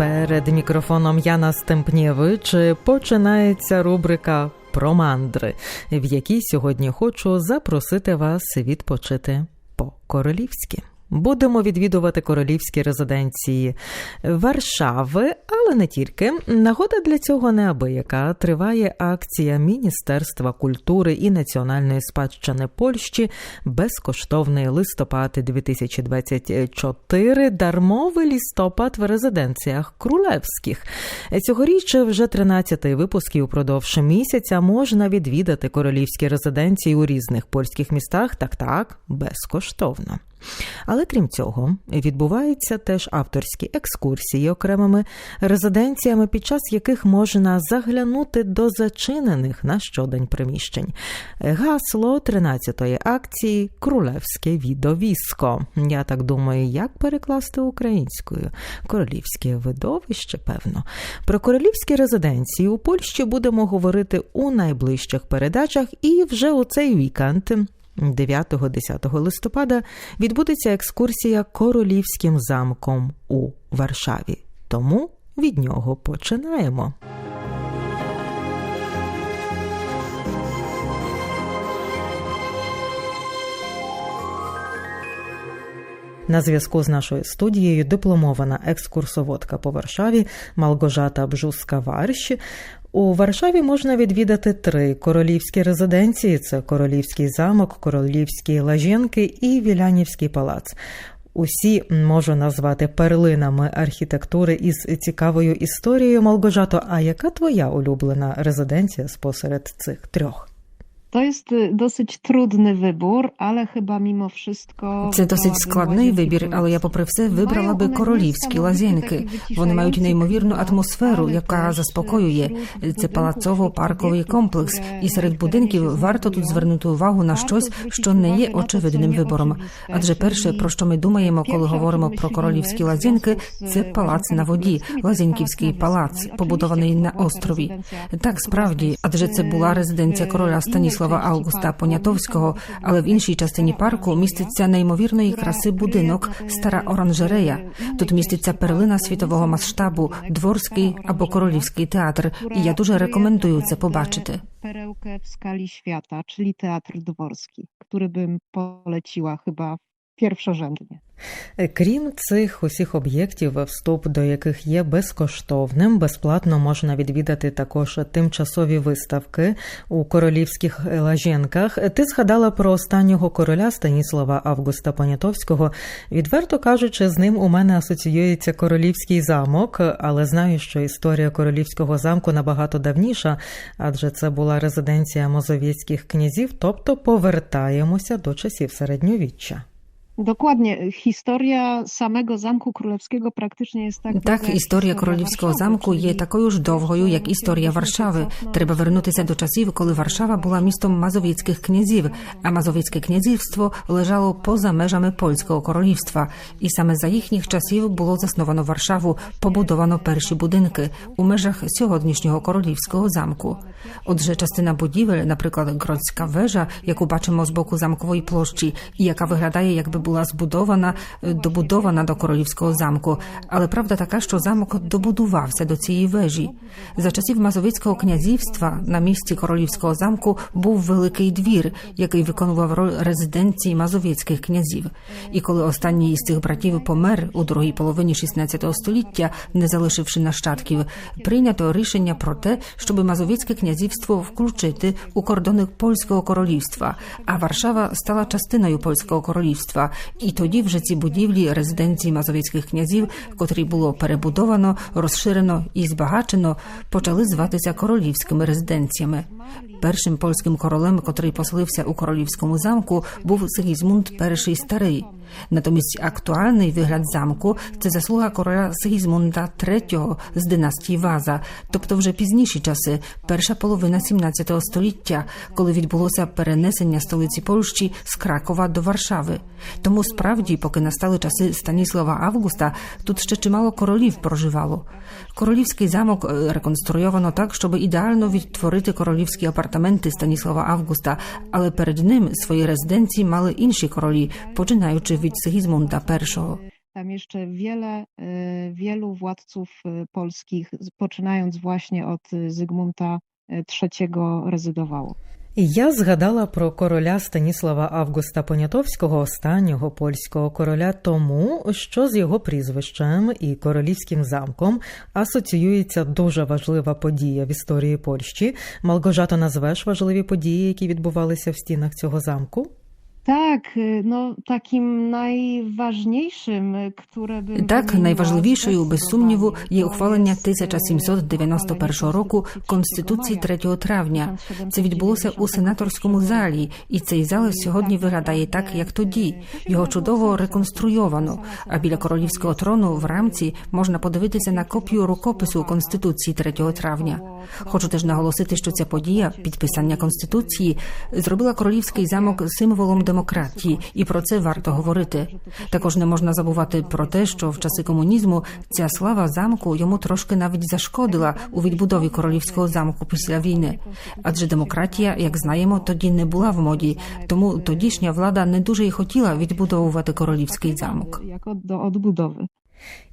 Перед мікрофоном Яна Стемпнєвич починається рубрика про мандри, в якій сьогодні хочу запросити вас відпочити по-королівськи. Будемо відвідувати королівські резиденції Варшави, але не тільки. Нагода для цього неабияка. Триває акція Міністерства культури і національної спадщини Польщі безкоштовний листопад 2024, дармовий листопад в резиденціях Крулевських. Цьогоріч вже 13-й випуск і упродовж місяця можна відвідати королівські резиденції у різних польських містах. Так так безкоштовно. Але крім цього, відбуваються теж авторські екскурсії окремими резиденціями, під час яких можна заглянути до зачинених на щодень приміщень. Гасло 13-ї акції Крулевське відовіско. Я так думаю, як перекласти українською королівське видовище, певно. Про королівські резиденції у Польщі будемо говорити у найближчих передачах і вже у цей вікенд. 9-10 листопада відбудеться екскурсія королівським замком у Варшаві. Тому від нього починаємо. На зв'язку з нашою студією дипломована екскурсоводка по Варшаві Малгожата Бжуска Варщ. У Варшаві можна відвідати три королівські резиденції: це Королівський замок, Королівські Лаженки і Вілянівський палац. Усі можу назвати перлинами архітектури із цікавою історією. Малгожато, а яка твоя улюблена резиденція спосеред цих трьох? To jest dosyć trudny wybór, ale chyba mimo wszystko. Це досить складний вибір, але я, попри все, вибрала би королівські лазєнки. Вони мають неймовірну атмосферу, яка заспокоює. Це палацово-парковий комплекс, і серед будинків варто тут звернути увагу на щось, що не є очевидним вибором. Адже перше, про що ми думаємо, коли говоримо про королівські лазєнки, це палац на воді, Лазєнківський палац, побудований на острові. Так справді, адже це була резиденція короля Станіслава Станіслава Августа Понятовського, але в іншій частині парку міститься неймовірної краси будинок Стара Оранжерея. Тут міститься перлина світового масштабу, дворський або королівський театр. І я дуже рекомендую це побачити. Perełkę w skali świata, czyli Teatr Dworski, który bym poleciła chyba pierwszorzędnie. Крім цих усіх об'єктів, вступ до яких є безкоштовним, безплатно можна відвідати також тимчасові виставки у королівських лаженках. Ти згадала про останнього короля Станіслава Августа Понятовського. Відверто кажучи, з ним у мене асоціюється королівський замок, але знаю, що історія королівського замку набагато давніша, адже це була резиденція мозовєцьких князів, тобто повертаємося до часів середньовіччя. Dokładnie, historia samego Zamku Królewskiego praktycznie jest tak. Так, історія королівського замку є такою ж довгою, як історія Варшави. Треба вернутися до часів, коли Варшава була містом мазовіцьких князів, а мазовіцьке князівство лежало поза межами польського королівства, і саме за їхніх часів було засновано Варшаву, побудовано перші будинки у межах сьогоднішнього королівського замку. Отже, частина будівель, наприклад, Гродська вежа, яку бачимо з боку замкової площі, і яка виглядає, якби була збудована, добудована до королівського замку. Але правда така, що замок добудувався до цієї вежі. За часів Мазовицького князівства на місці королівського замку був великий двір, який виконував роль резиденції мазовицьких князів. І коли останній із цих братів помер у другій половині 16 століття, не залишивши нащадків, прийнято рішення про те, щоб Мазовицьке князівство включити у кордони польського королівства, а Варшава стала частиною польського королівства. І тоді вже ці будівлі резиденції Мазовіцьких князів, котрі було перебудовано, розширено і збагачено, почали зватися королівськими резиденціями. Першим польським королем, котрий поселився у королівському замку, був Сигізмунд І старий. Натомість актуальний вигляд замку це заслуга короля Сигізмунда III з династії Ваза, тобто вже пізніші часи, перша половина 17 століття, коли відбулося перенесення столиці Польщі з Кракова до Варшави. Тому справді, поки настали часи Станіслава Августа, тут ще чимало королів проживало. Королівський замок реконструйовано так, щоб ідеально відтворити королівські апартаменти Станіслава Августа, але перед ним свої резиденції мали інші королі, починаючи від Сигізмунда І. Tam jeszcze wiele, e, wielu władców e, polskich, poczynając właśnie od e, Zygmunta III, rezydowało. І я згадала про короля Станіслава Августа Понятовського, останнього польського короля, тому що з його прізвищем і королівським замком асоціюється дуже важлива подія в історії Польщі. Малгожато, назвеш важливі події, які відбувалися в стінах цього замку? No takim najważniejszym, e, Так, найважливішою, без сумніву, є ухвалення to jest, e, 1791 року Конституції 3 травня. Це відбулося у сенаторському залі, і цей зал сьогодні виглядає так, як тоді. Його чудово реконструйовано. А біля королівського трону в рамці можна подивитися на копію рукопису Конституції 3 травня. Хочу теж наголосити, що ця подія, підписання конституції, зробила королівський замок символом демократії, і про це варто говорити. Також не можна забувати про те, що в часи комунізму ця слава замку йому трошки навіть зашкодила у відбудові королівського замку після війни. Адже демократія, як знаємо, тоді не була в моді, тому тодішня влада не дуже й хотіла відбудовувати королівський замок.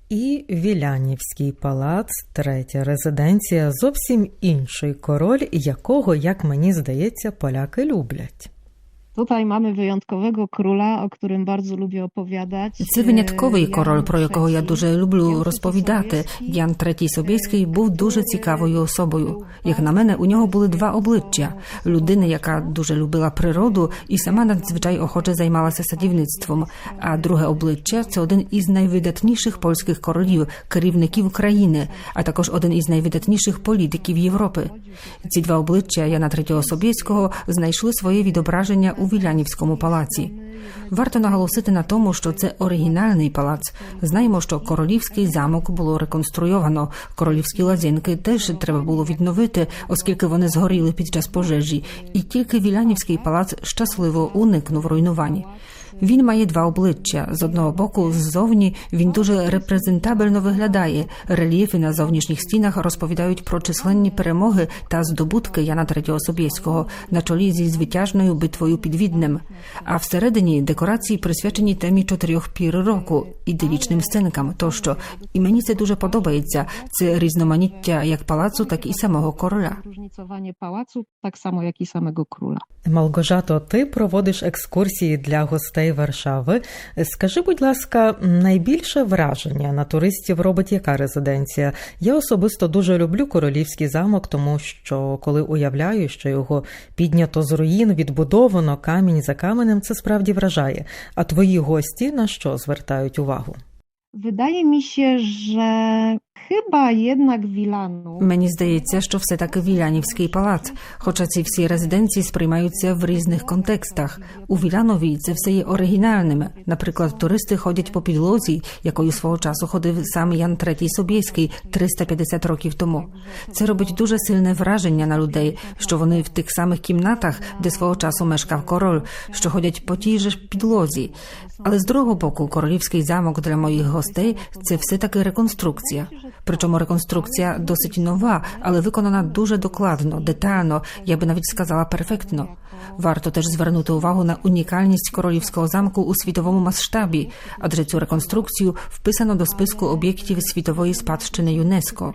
І Вілянівський палац, третя резиденція, зовсім інший король, якого, як мені здається, поляки люблять. Tutaj mamy wyjątkowego króla, o którym bardzo lubię opowiadać. Це винятковий король, про якого я дуже люблю розповідати. Sobieski. Ян III Собєський був дуже цікавою особою. Як на мене, у нього були два обличчя: людини, яка дуже любила природу і сама надзвичай охоче займалася садівництвом. А друге обличчя це один із найвидатніших польських королів, керівників країни, а також один із найвидатніших політиків Європи. Ці два обличчя Яна III Собєського знайшли своє відображення у Вілянівському палаці. Варто наголосити на тому, що це оригінальний палац. Знаємо, що королівський замок було реконструйовано. Королівські лазінки теж треба було відновити, оскільки вони згоріли під час пожежі, і тільки Вілянівський палац щасливо уникнув руйнувань. Він має два обличчя. З одного боку, ззовні він дуже репрезентабельно виглядає. Рельєфи на зовнішніх стінах розповідають про численні перемоги та здобутки Яна III Собєського на чолі зі звитяжною битвою під Віднем. А всередині декорації присвячені темі чотирьох пір року, іделічним сценкам тощо. І мені це дуже подобається. Це різноманіття як палацу, так і самого короля. Różnicowanie pałacu, tak samo jak i samego króla. Малгожато, ти проводиш екскурсії для гостей Варшави. Скажи, будь ласка, найбільше враження на туристів робить яка резиденція? Я особисто дуже люблю королівський замок, тому що коли уявляю, що його піднято з руїн, відбудовано камінь за каменем, це справді вражає. А твої гості на що звертають увагу? Wydaje mi się, że chyba jednak Wilanu. Мені здається, що все таки Вілянівський палац, хоча ці всі резиденції сприймаються в різних контекстах. У Вілянові це все є оригінальним. Наприклад, туристи ходять по підлозі, якою свого часу ходив сам Ян III Собєський 350 років тому. Це робить дуже сильне враження на людей, що вони в тих самих кімнатах, де свого часу мешкав король, що ходять по тій же підлозі. Але з другого боку, королівський замок для моїх гостей це все таки реконструкція. Причому реконструкція досить нова, але виконана дуже докладно, детально, я би навіть сказала перфектно. Варто теж звернути увагу на унікальність королівського замку у світовому масштабі, адже цю реконструкцію вписано до списку об'єктів світової спадщини ЮНЕСКО.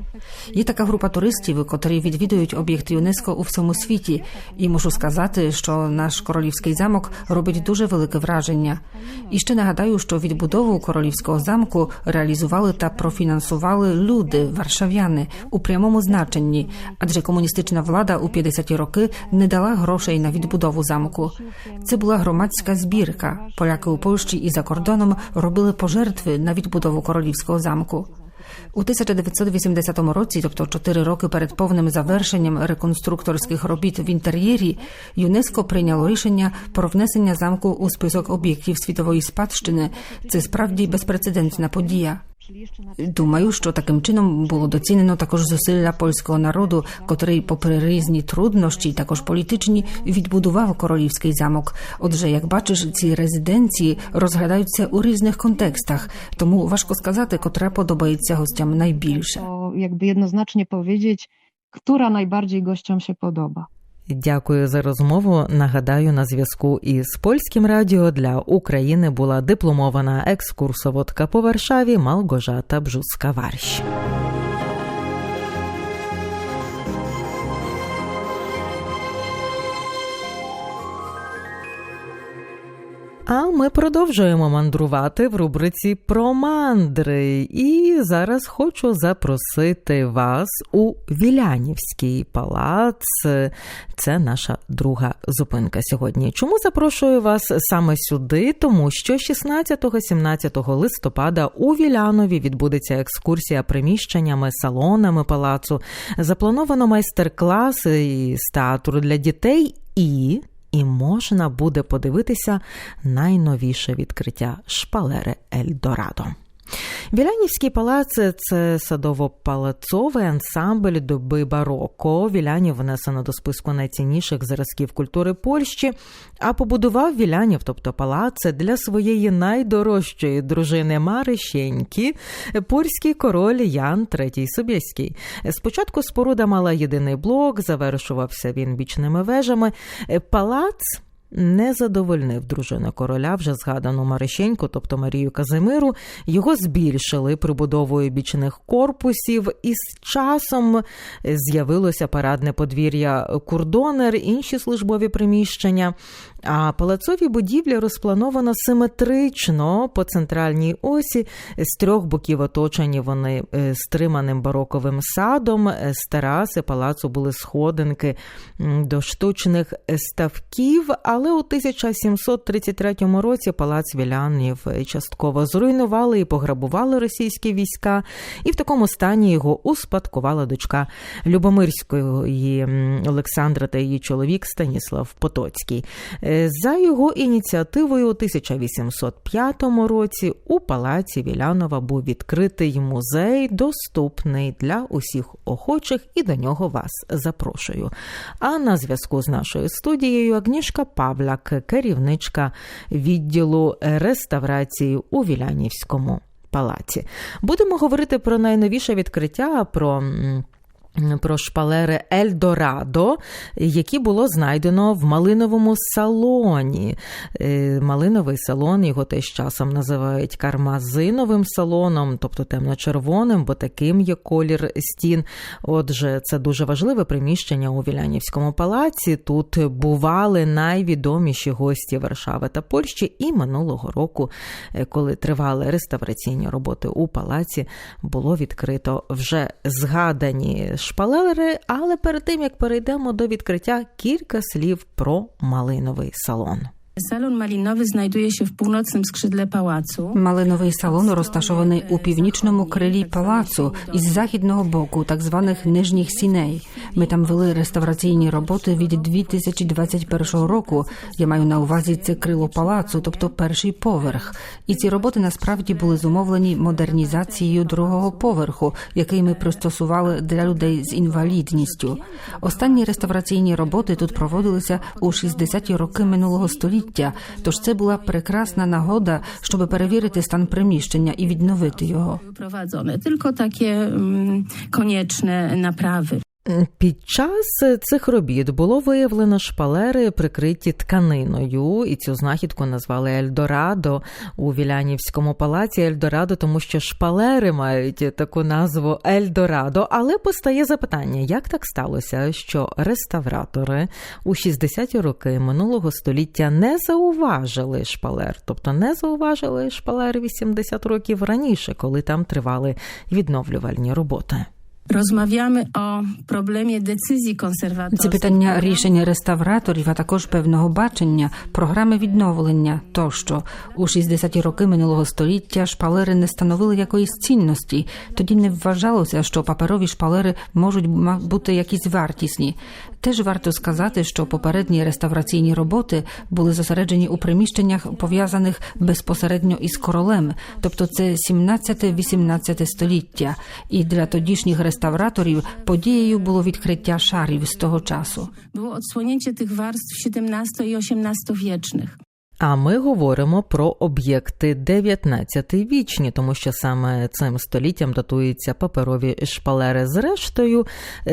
Є така група туристів, котрі відвідують об'єкти ЮНЕСКО у всьому світі, і мушу сказати, що наш королівський замок робить дуже велике враження. І ще нагадаю, що відбудову королівського замку реалізували та профінансували люди, варшав'яни, у прямому значенні, адже комуністична влада у 50-ті роки не дала грошей на відбудову замку. Це була громадська збірка. Поляки у Польщі і за кордоном робили пожертви на відбудову королівського замку. У 1980 році, тобто чотири роки перед повним завершенням реконструкторських робіт в інтер'єрі, ЮНЕСКО прийняло рішення про внесення замку у список об'єктів світової спадщини. Це справді безпрецедентна подія. Думаю, що таким чином було доцінено також зусилля польського народу, котрий, попри різні труднощі, також політичні, відбудував королівський замок. Отже, як бачиш, ці резиденції розглядаються у різних контекстах, тому важко сказати, котра подобається гостям найбільше. To jakby jednoznacznie powiedzieć, która najbardziej gościom się podoba. Дякую за розмову. Нагадаю, на зв'язку із польським радіо для України була дипломована екскурсоводка по Варшаві Малгожата Бжуска-Варщ. А ми продовжуємо мандрувати в рубриці про мандри. І зараз хочу запросити вас у Вілянівський палац. Це наша друга зупинка сьогодні. Чому запрошую вас саме сюди? Тому що 16-17 листопада у Вілянові відбудеться екскурсія приміщеннями, салонами палацу. Заплановано майстер-класи з театру для дітей і і можна буде подивитися найновіше відкриття шпалери Ельдорадо. Вілянівський палац це садово-палацовий ансамбль доби бароко. Вілянів внесено до списку найцінніших зразків культури Польщі, а побудував Вілянів, тобто палац, для своєї найдорожчої дружини Марищеньки, польський король Ян III Собєський. Спочатку споруда мала єдиний блок, завершувався він бічними вежами. Палац не задовольнив дружину короля, вже згадану Марищеньку, тобто Марію Казимиру. Його збільшили прибудовою бічних корпусів, і з часом з'явилося парадне подвір'я Курдонер, інші службові приміщення. А палацові будівлі розплановано симетрично по центральній осі. З трьох боків оточені вони стриманим бароковим садом. З тераси палацу були сходинки до штучних ставків. Але у 1733 році палац Вілянів частково зруйнували і пограбували російські війська, і в такому стані його успадкувала дочка Любомирської Олександра та її чоловік Станіслав Потоцький. За його ініціативою у 1805 році у палаці Вілянова був відкритий музей, доступний для усіх охочих, і до нього вас запрошую. А на зв'язку з нашою студією Агнішка Павляк, керівничка відділу реставрації у Вілянівському палаці. Будемо говорити про найновіше відкриття. про про шпалери Ельдорадо, які було знайдено в малиновому салоні. Малиновий салон його теж часом називають кармазиновим салоном, тобто темно-червоним, бо таким є колір стін. Отже, це дуже важливе приміщення у Вілянівському палаці. Тут бували найвідоміші гості Варшави та Польщі. І минулого року, коли тривали реставраційні роботи у палаці, було відкрито вже згадані шпалери, але перед тим як перейдемо до відкриття, кілька слів про малиновий салон. Salon malinowy znajduje się w północnym skrzydle pałacu. Малиновий салон розташований у північному крилі палацу із західного боку, так званих нижніх сіней. Ми там вели реставраційні роботи від 2021 року. Я маю на увазі це крило палацу, тобто перший поверх. І ці роботи насправді були зумовлені модернізацією другого поверху, який ми пристосували для людей з інвалідністю. Останні реставраційні роботи тут проводилися у 60-ті роки минулого століття. Тож це була прекрасна нагода, щоб перевірити стан приміщення і відновити його. Prowadzone тільки таке konieczne naprawy. Під час цих робіт було виявлено шпалери, прикриті тканиною, і цю знахідку назвали Ельдорадо у Вілянівському палаці Ельдорадо, тому що шпалери мають таку назву Ельдорадо. Але постає запитання, як так сталося, що реставратори у 60-ті роки минулого століття не зауважили шпалер, тобто не зауважили шпалери 80 років раніше, коли там тривали відновлювальні роботи. Rozmawiamy о проблемі децизії консерваторів. Ці питання рішення реставраторів, а також певного бачення, програми відновлення тощо у 60-ті роки минулого століття шпалери не становили якоїсь цінності. Тоді не вважалося, що паперові шпалери можуть бути якісь вартісні. Теж варто сказати, що попередні реставраційні роботи були зосереджені у приміщеннях, пов'язаних безпосередньо із королем, тобто це 17-18 століття. І для тодішніх реставраторів подією було відкриття шарів з того часу. Było odsłonięcie tych warstw XVII i XVIII wiecznych. А ми говоримо про об'єкти 19-вічні, тому що саме цим століттям датуються паперові шпалери. Зрештою,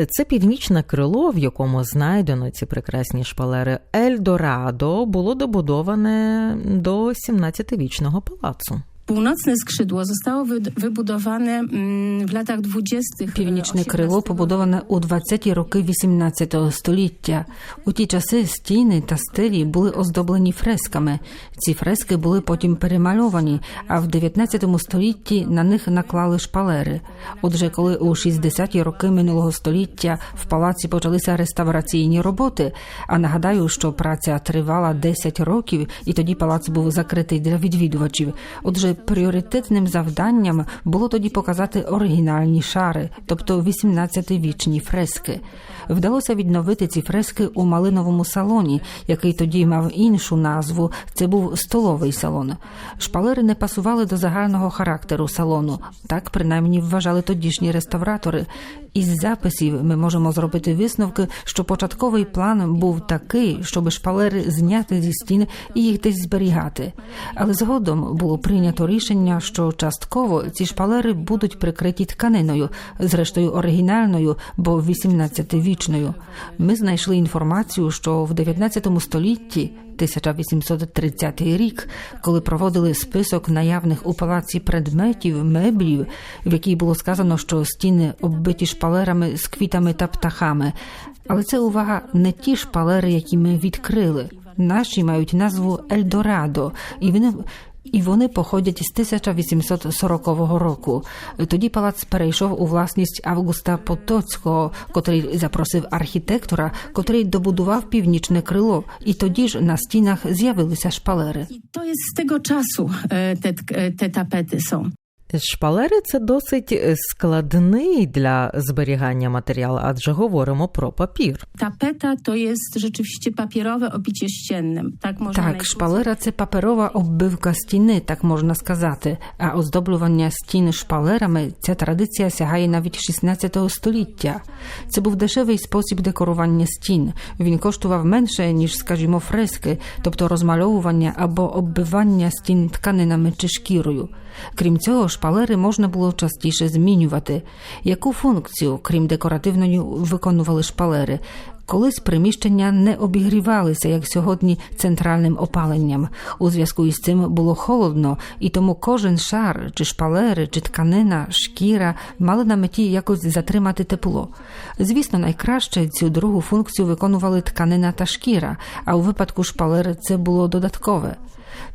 це північне крило, в якому знайдено ці прекрасні шпалери Ельдорадо, було добудоване до 17-вічного палацу. Północne skrzydło zostało wy- wybudowane mm, w latach 20. Північне крило побудоване у 20-ті роки 18 століття. У ті часи стіни та стелі були оздоблені фресками. Ці фрески були потім перемальовані, а в 19 столітті на них наклали шпалери. Отже, коли у 60-ті роки минулого століття в палаці почалися реставраційні роботи, а нагадаю, що праця тривала 10 років, і тоді палац був закритий для відвідувачів. Отже, пріоритетним завданням було тоді показати оригінальні шари, тобто 18-вічні фрески. Вдалося відновити ці фрески у малиновому салоні, який тоді мав іншу назву. Це був столовий салон. Шпалери не пасували до загального характеру салону. Так принаймні вважали тодішні реставратори. Із записів ми можемо зробити висновки, що початковий план був такий, щоб шпалери зняти зі стін і їх десь зберігати. Але згодом було прийнято рішення, що частково ці шпалери будуть прикриті тканиною, зрештою оригінальною, бо 18-вічною. Ми знайшли інформацію, що в 19 столітті. 1830 рік, коли проводили список наявних у палаці предметів, меблів, в якій було сказано, що стіни оббиті шпалерами з квітами та птахами. Але це увага не ті шпалери, які ми відкрили. Наші мають назву Ельдорадо, і вони. І вони походять з 1840 року. Тоді палац перейшов у власність Августа Потоцького, котрий запросив архітектора, котрий добудував північне крило, і тоді ж на стінах з'явилися шпалери. І то є з того часу те, те тапети są. Шпалери це досить складний для зберігання матеріал, адже говоримо про папір. Tapeta to jest rzeczywiście papierowe obicie ścienne. Tak można Так, шпалера це паперова оббивка стіни, так можна сказати. А оздоблювання стін шпалерами ця традиція сягає навіть 16 століття. Це був дешевий спосіб декорування стін. Він коштував менше ніж, скажімо, фрески, тобто розмальовування або оббивання стін тканинами чи шкірою. Крім цього, шпалери можна було частіше змінювати. Яку функцію, крім декоративної, виконували шпалери? Колись приміщення не обігрівалися, як сьогодні, центральним опаленням. У зв'язку із цим було холодно, і тому кожен шар, чи шпалери, чи тканина, шкіра мали на меті якось затримати тепло. Звісно, найкраще цю другу функцію виконували тканина та шкіра, а у випадку шпалер це було додаткове.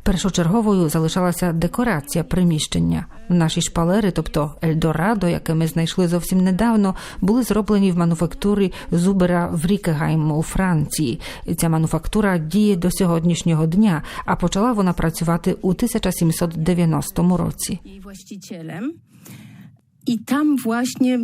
Першочерговою залишалася декорація приміщення. Наші шпалери, тобто Ельдорадо, яке ми знайшли зовсім недавно, були зроблені в мануфактурі Зубера в Рікегайм у Франції. Ця мануфактура діє до сьогоднішнього дня, а почала вона працювати у 1790 році. I tam właśnie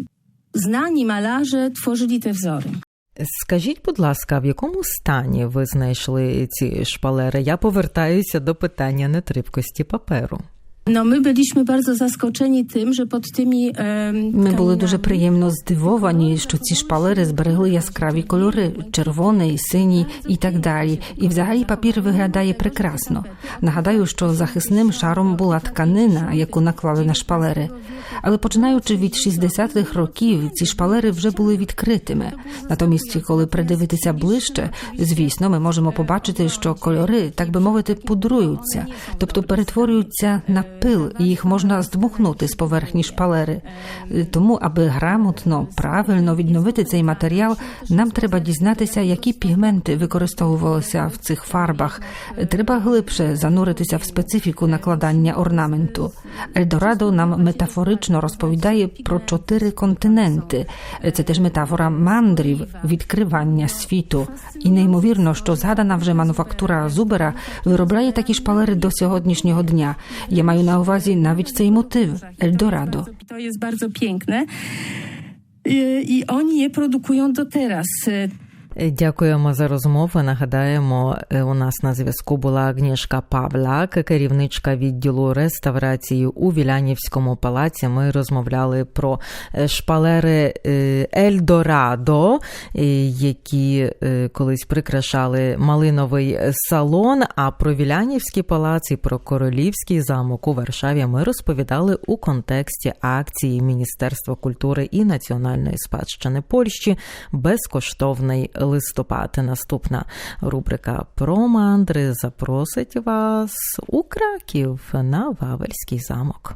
znani malarze tworzyli te wzory. Скажіть, будь ласка, в якому стані ви знайшли ці шпалери? Я повертаюся до питання нетрибкості паперу. No, my byliśmy bardzo zaskoczeni tym, że pod tymi em, Ми були дуже приємно здивовані, що ці шпалери зберегли яскраві кольори червоний, синій і так далі. І взагалі папір виглядає прекрасно. Нагадаю, що захисним шаром була тканина, яку наклали на шпалери. Але починаючи від 60-х років, ці шпалери вже були відкритими. Натомість, коли придивитися ближче, звісно, ми можемо побачити, що кольори, так би мовити, пудруються, тобто перетворюються на пил, і їх можна здмухнути з поверхні шпалери. Тому, аби грамотно, правильно відновити цей матеріал, нам треба дізнатися, які пігменти використовувалися в цих фарбах. Треба глибше зануритися в специфіку накладання орнаменту. Ельдорадо нам метафорично розповідає про чотири континенти. Це теж метафора мандрів, відкривання світу. І неймовірно, що згадана вже мануфактура Зубера виробляє такі шпалери до сьогоднішнього дня. Я маю на увазі навіть цей мотив Ельдорадо. To jest bardzo piękne. I, I oni je produkują do teraz. Дякуємо за розмову. Нагадаємо, е, у нас на зв'язку була Агнішка Павлак, керівничка відділу реставрації у Вілянівському палаці. Ми розмовляли про е, шпалери е, Ельдорадо, е, які е, колись прикрашали малиновий салон. А про Вілянівський палац і про королівський замок у Варшаві ми розповідали у контексті акції Міністерства культури і національної спадщини Польщі безкоштовний листопад. Наступна рубрика про мандри запросить вас у Краків на Вавельський замок.